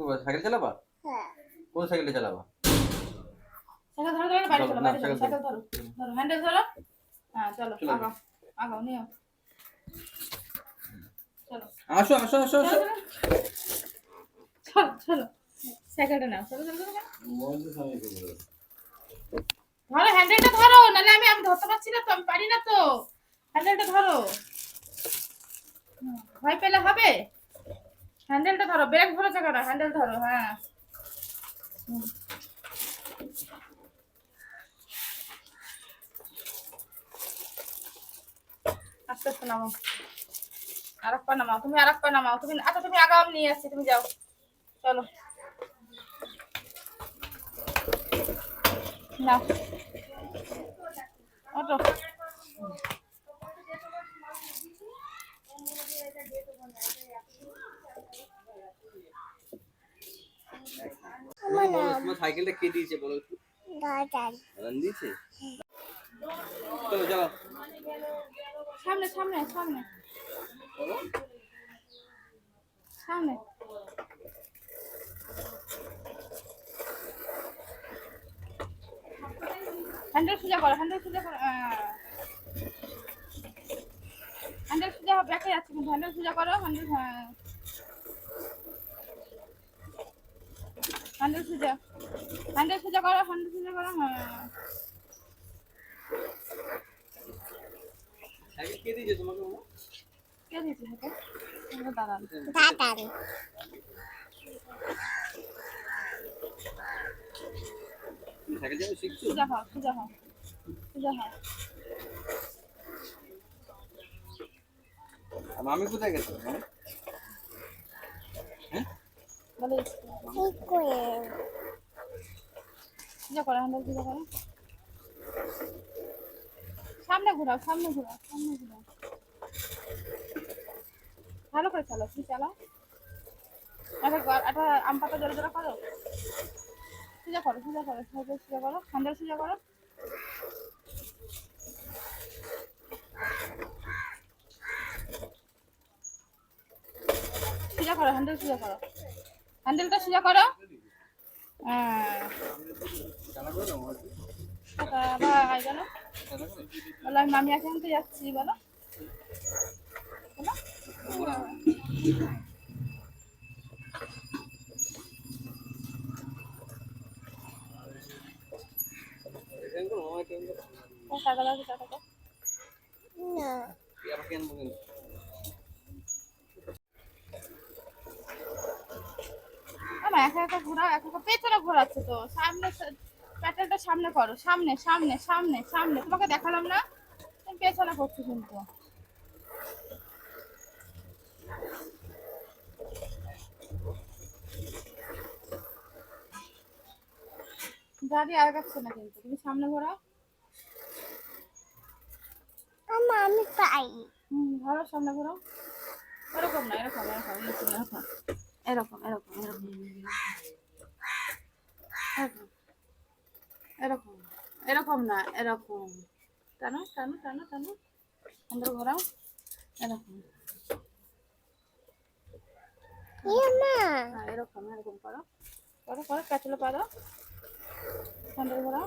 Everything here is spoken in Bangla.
করবা সাইকেল চালাবা? হ্যাঁ। কোন সাইকেলটা চালাবা? সাইকেল ধরো ধরো বাড়ি চলো বাড়ি সাইকেল সাইকেল ধরো। ধরো। হ্যান্ডেল ধরো। হ্যাঁ চলো। আগাও আগাও নিও চলো। আসো আসো আসো আসো। চলো সাইকেলটা নাও চলো চলো চলো। ধরো হ্যান্ডেলটা ধরো নাহলে আমি আমি ধরতে পারছি না তো আমি পারি না তো। হ্যান্ডেলটা ধরো। ভয় পেলে হবে? হ্যান্ডেলটা ধরো ব্রেক ধরেছে কেন হ্যান্ডেল ধরো হ্যাঁ। আস্তে আস্তে নামাও। আর এক পা নামাও, তুমি আর এক পা নামাও, তুমি আচ্ছা তুমি আগাম নিয়ে আসছি, তুমি যাও। চলো। না ওটো তোমাকে বলো, তোমার সাইকেলটা কে দিয়েছে বলো একটু? দাদান দাদান দিয়েছে? চলো চলো সামনে সামনে সামনে। সামনে। হ্যান্ডেল সোজা করো হ্যান্ডেল সোজা করো হ্যান্ডেল সোজা ব্যাকে যাচ্ছে কিন্তু হ্যান্ডেল সোজা করো হ্যান্ডেল হ্যাঁ হ্যান্ডেল সোজা। হ্যান্ডেল সোজা করো হ্যান্ডেল সোজা করো হ্যাঁ। কে দিয়েছে তোমাকে কে দিয়েছে দাদান তুমি সাইকেল চালানো শিখছো? সোজা হও সোজা হও সোজা হও। মামি কোথায় গেছে? করে? হ্যান্ডেল সোজা করো। সামনে ঘোরাও সামনে ঘোরাও সামনে ঘোরাও। ভালো করে চালাও তুমি চালাও। একটা একটা আম পাতা জোরে জোরে করো সোজা করো সোজা করো সোজা করো হ্যান্ডেল সোজা করো। সোজা করো হ্যান্ডেল সোজা করো। হ্যান্ডেলটা সোজা করো। হ্যাঁ। বলো মামি এখন তো যাচ্ছি বলো। টাকা লাগে টাকা না একা একা ঘোরা একা একা পেছনে ঘোরাচ্ছে তো। সামনে প্যাটেলটা সামনে করো সামনে সামনে সামনে সামনে। তোমাকে দেখালাম না পেছনে করছ কিন্তু। গাড়ি আগাচ্ছে না কিন্তু তুমি সামনে ঘোরাও। আমা আমি পাই। হুম ঘোরাও সামনে ঘোরাও। এরকম না এরকম এরকম এরকম এরকম এরকম এরকম এরকম এরকম এরকম না এরকম। টানো টানো টানো টানো। সুন্দর ঘোরাও এরকম। হ্যাঁ এরকম এরকম করো। করো করো প্যাচলে পারো সুন্দর ঘোরাও